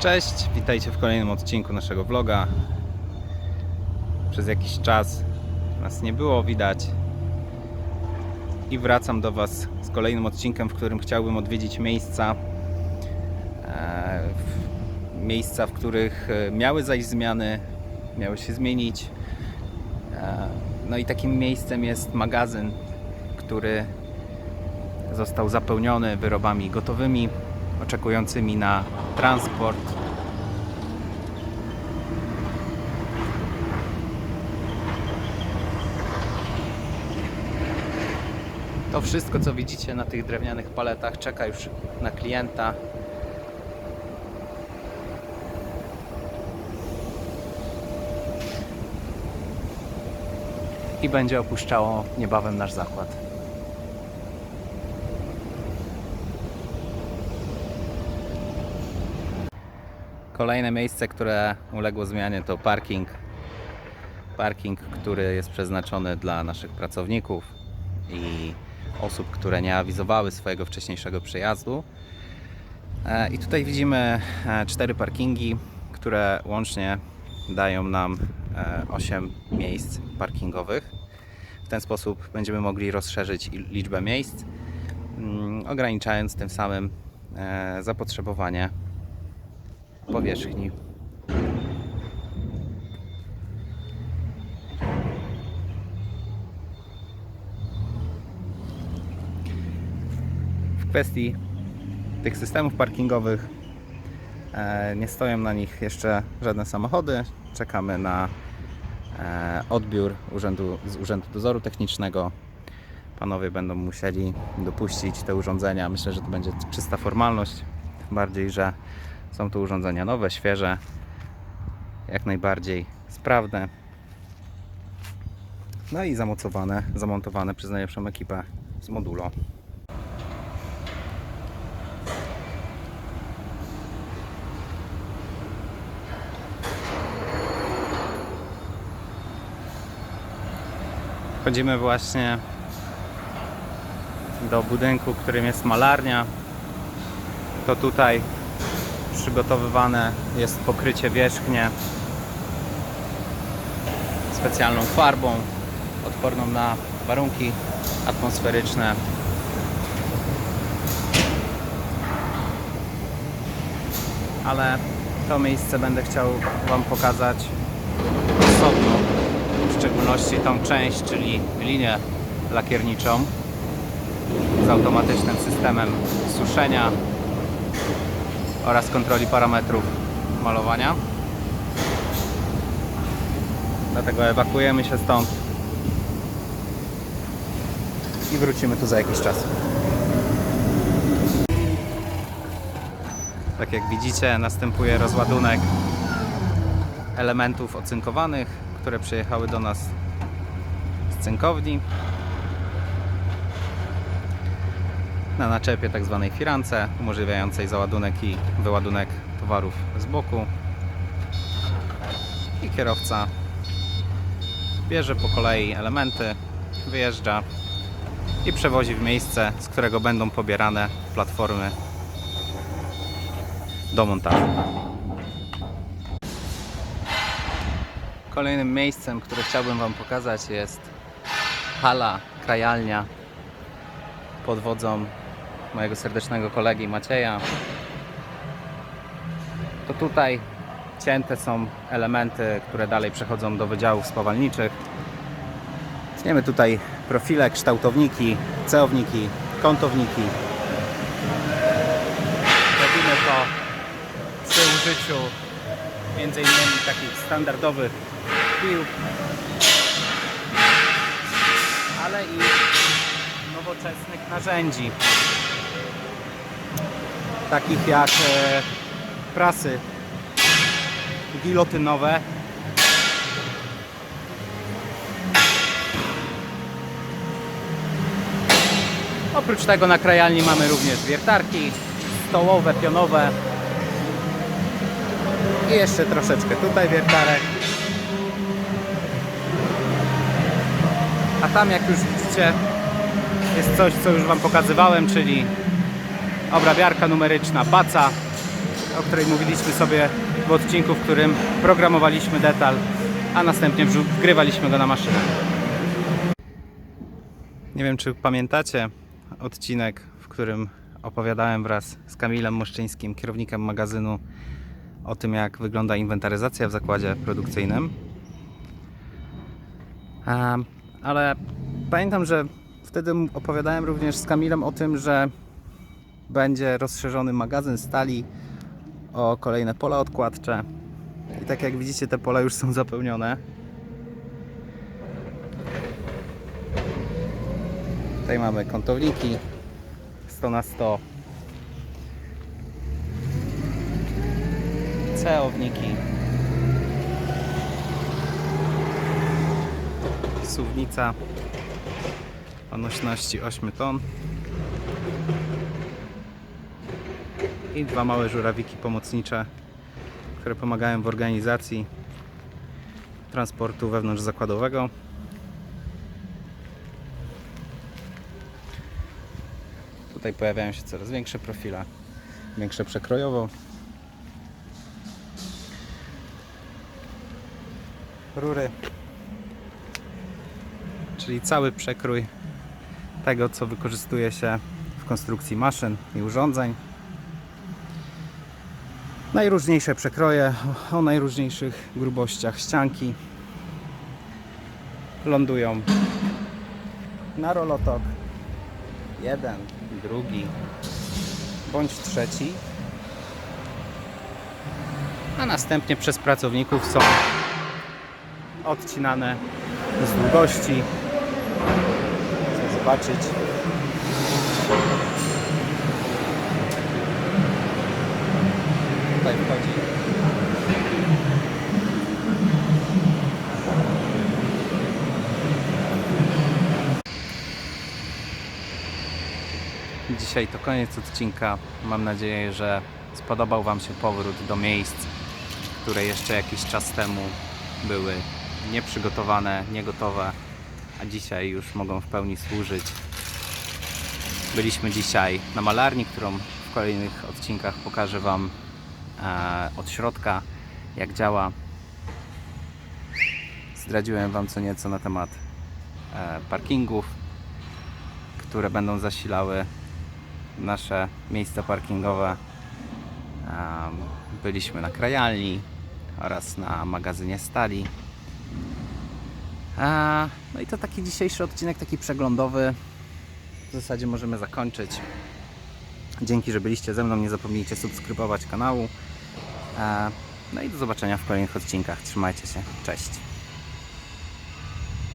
Cześć, witajcie w kolejnym odcinku naszego vloga. Przez jakiś czas nas nie było widać i wracam do Was z kolejnym odcinkiem, w którym chciałbym odwiedzić miejsca, e, miejsca, w których e, miały zajść zmiany, miały się zmienić. E, No i takim miejscem jest magazyn, który został zapełniony wyrobami gotowymi, oczekującymi na transport. To wszystko, co widzicie na tych drewnianych paletach, czeka już na klienta. I będzie opuszczało niebawem nasz zakład. Kolejne miejsce, które uległo zmianie to parking. Parking, który jest przeznaczony dla naszych pracowników i osób, które nie awizowały swojego wcześniejszego przyjazdu. E, I tutaj widzimy e, cztery parkingi, które łącznie dają nam 8 miejsc parkingowych. W ten sposób będziemy mogli rozszerzyć liczbę miejsc, mm, ograniczając tym samym e, zapotrzebowanie powierzchni. W kwestii tych systemów parkingowych e, nie stoją na nich jeszcze żadne samochody. Czekamy na e, odbiór urzędu, z Urzędu Dozoru Technicznego. Panowie będą musieli dopuścić te urządzenia. Myślę, że to będzie czysta formalność. Bardziej, że są to urządzenia nowe, świeże, jak najbardziej sprawne. No i zamocowane, zamontowane przez najlepszą ekipę z Modulo. Wchodzimy właśnie do budynku, którym jest malarnia. To tutaj przygotowywane jest pokrycie wierzchnie specjalną farbą odporną na warunki atmosferyczne. Ale to miejsce będę chciał Wam pokazać osobno, w szczególności tą część, czyli linię lakierniczą z automatycznym systemem suszenia oraz kontroli parametrów malowania. Dlatego ewakuujemy się stąd i wrócimy tu za jakiś czas. Tak jak widzicie, następuje rozładunek elementów ocynkowanych, które przyjechały do nas z cynkowni. Na naczepie tak zwanej firance, umożliwiającej załadunek i wyładunek towarów z boku. I kierowca bierze po kolei elementy, wyjeżdża i przewozi w miejsce, z którego będą pobierane platformy do montażu. Kolejnym miejscem, które chciałbym Wam pokazać jest hala, krajalnia pod wodzą mojego serdecznego kolegi Macieja. To tutaj cięte są elementy, które dalej przechodzą do wydziałów spawalniczych. Tniemy tutaj profile, kształtowniki, ceowniki, kątowniki. Robimy to przy użyciu między innymi takich standardowych pił, ale i nowoczesnych narzędzi, takich jak e, prasy gilotynowe. Oprócz tego na krajalni mamy również wiertarki stołowe, pionowe i jeszcze troszeczkę tutaj wiertarek. A tam jak już widzicie jest coś co już Wam pokazywałem, czyli obrabiarka numeryczna, paca o której mówiliśmy sobie w odcinku, w którym programowaliśmy detal, a następnie wgrywaliśmy go na maszynę. Nie wiem, czy pamiętacie odcinek, w którym opowiadałem wraz z Kamilem Moszczyńskim, kierownikiem magazynu, o tym, jak wygląda inwentaryzacja w zakładzie produkcyjnym. Ale pamiętam, że wtedy opowiadałem również z Kamilem o tym, że będzie rozszerzony magazyn stali o kolejne pola odkładcze. I tak jak widzicie, te pola już są zapełnione. Tutaj mamy kątowniki 100 na 100 ceowniki suwnica o nośności 8 ton i dwa małe żurawiki pomocnicze, które pomagają w organizacji transportu wewnątrzzakładowego. Tutaj pojawiają się coraz większe profile, większe przekrojowo. Rury, czyli cały przekrój tego, co wykorzystuje się w konstrukcji maszyn i urządzeń. Najróżniejsze przekroje o- najróżniejszych grubościach ścianki lądują na rolotok. Jeden, drugi bądź trzeci. A następnie przez pracowników są odcinane z długości. Chcę zobaczyć tutaj wchodzi Dzisiaj to koniec odcinka. Mam nadzieję, że spodobał Wam się powrót do miejsc, które jeszcze jakiś czas temu były nieprzygotowane, niegotowe, a dzisiaj już mogą w pełni służyć. Byliśmy dzisiaj na malarni, którą w kolejnych odcinkach pokażę Wam od środka, jak działa. Zdradziłem Wam co nieco na temat e, parkingów, które będą zasilały nasze miejsca parkingowe. Em, Byliśmy na krajalni oraz na magazynie stali. No i to taki dzisiejszy odcinek, taki przeglądowy. W zasadzie możemy zakończyć. Dzięki, że byliście ze mną. Nie zapomnijcie subskrybować kanału. E, No i do zobaczenia w kolejnych odcinkach. Trzymajcie się. Cześć.